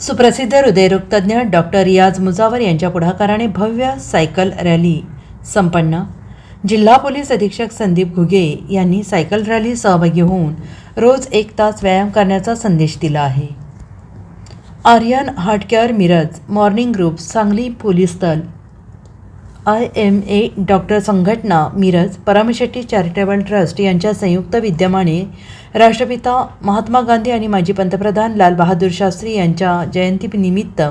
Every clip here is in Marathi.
सुप्रसिद्ध हृदयरोगतज्ञ डॉक्टर रियाज मुजावर यांच्या पुढाकाराने भव्य सायकल रॅली संपन्न. जिल्हा पोलीस अधीक्षक संदीप घुगे यांनी सायकल रॅली सहभागी होऊन रोज एक तास व्यायाम करण्याचा संदेश दिला आहे. Aryan heartcare Miraj morning group Sangli police दल आय एम ए डॉक्टर संघटना मिरज परमशेट्टी चॅरिटेबल ट्रस्ट यांच्या संयुक्त विद्यमाने राष्ट्रपिता महात्मा गांधी आणि माजी पंतप्रधान लाल बहादूर शास्त्री यांच्या जयंतीनिमित्त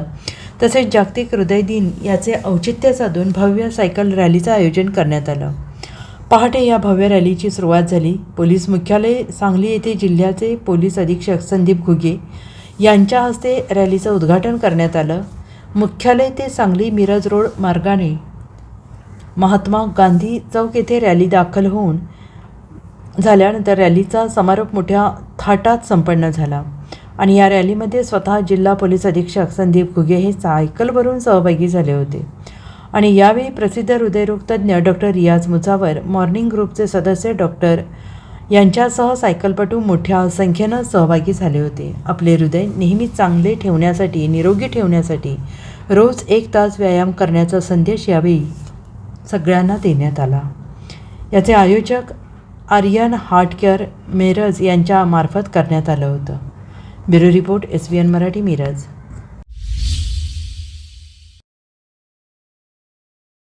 तसेच जागतिक हृदय दिन याचे औचित्य साधून भव्य सायकल रॅलीचं आयोजन करण्यात आलं. पहाटे या भव्य रॅलीची सुरुवात झाली. पोलीस मुख्यालय सांगली येथे जिल्ह्याचे पोलीस अधीक्षक संदीप घुगे यांच्या हस्ते रॅलीचं उद्घाटन करण्यात आलं. मुख्यालय ते सांगली मिरज रोड मार्गाने महात्मा गांधी चौक येथे रॅली दाखल होऊन झाल्यानंतर रॅलीचा समारोप मोठ्या थाटात संपन्न झाला. आणि या रॅलीमध्ये स्वतः जिल्हा पोलीस अधीक्षक संदीप घुगे हे सायकलवरून सहभागी झाले होते. आणि यावेळी प्रसिद्ध हृदयरोग तज्ज्ञ डॉक्टर रियाज मुजावर मॉर्निंग ग्रुपचे सदस्य डॉक्टर यांच्यासह सायकलपटू मोठ्या संख्येनं सहभागी झाले होते. आपले हृदय नेहमी चांगले ठेवण्यासाठी निरोगी ठेवण्यासाठी रोज एक तास व्यायाम करण्याचा संदेश यावेळी सगळ्यांना देण्यात आला. याचे आयोजक आर्यन हार्टकेअर मिरज यांच्यामार्फत करण्यात आलं होतं. Bureau report S B N Marathi Miraj.